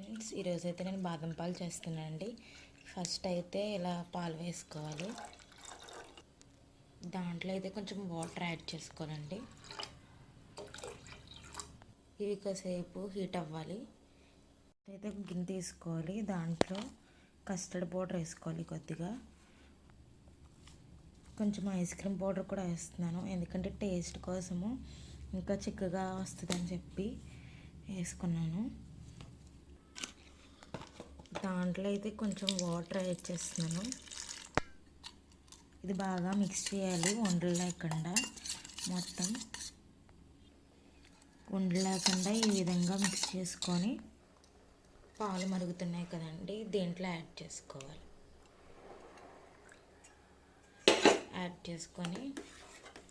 Friends ఈరోజు అయితే నేను బాదం పాలు చేస్తున్నానండి. ఫస్ట్ అయితే ఇలా పాలు వేసుకోవాలి. దాంట్లో అయితే కొంచెం వాటర్ యాడ్ చేసుకోవాలండి. ఇవి కాసేపు హీట్ అవ్వాలి. అయితే ఒక గిన్నె తీసుకోవాలి. దాంట్లో కస్టర్డ్ పౌడర్ వేసుకోవాలి కొద్దిగా. కొంచెం ఐస్ క్రీమ్ పౌడర్ కూడా వేస్తున్నాను. ఎందుకంటే టేస్ట్ కోసము ఇంకా చిక్కగా వస్తుందని చెప్పి వేసుకున్నాను. దాంట్లో అయితే కొంచెం వాటర్ యాడ్ చేస్తున్నాను. ఇది బాగా మిక్స్ చేయాలి వండలు లేకుండా మొత్తం. వండలు లేకుండా ఈ విధంగా మిక్స్ చేసుకొని పాలు మరుగుతున్నాయి కదండి దీంట్లో యాడ్ చేసుకోవాలి. యాడ్ చేసుకొని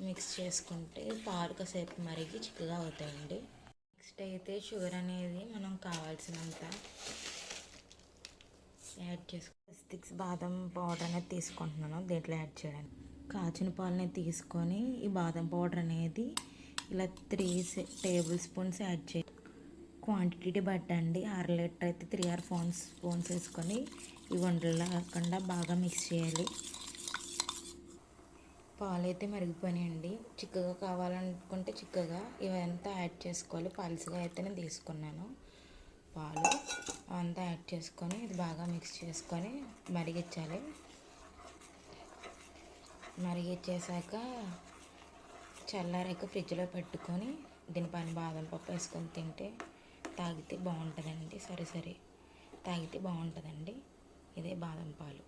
మిక్స్ చేసుకుంటే పాలు కాసేపు మరిగి చిక్కగా అవుతాయండి. నెక్స్ట్ అయితే షుగర్ అనేది మనం కావాల్సినంత యాడ్ చేసుకో. సిక్స్ బాదం పౌడర్ అనేది తీసుకుంటున్నాను. దీంట్లో యాడ్ చేయడానికి. కాచిన పాలని తీసుకొని ఈ బాదం పౌడర్ అనేది ఇలా త్రీ టేబుల్ స్పూన్స్ యాడ్ చే క్వాంటిటీ బట్టి అండి. అర లీటర్ అయితే త్రీ ఆర్ ఫోన్ స్పూన్స్ వేసుకొని ఈ వంటలు కాకుండా బాగా మిక్స్ చేయాలి. పాలు అయితే మరిగిపోయినాయండి. చిక్కగా కావాలనుకుంటే చిక్కగా ఇవంతా యాడ్ చేసుకోవాలి. పల్స్గా అయితే నేను తీసుకున్నాను. పాలు అంతా చేసుకొని ఇది బాగా మిక్స్ చేసుకొని మరిగించాలి. మరిగించేసాక చల్లారాక ఫ్రిడ్జ్లో పెట్టుకొని దీనిపైన బాదం పప్పు వేసుకొని తింటే తాగితే బాగుంటుందండి. సరే సరే. తాగితే బాగుంటుందండి. ఇదే బాదం పాలు.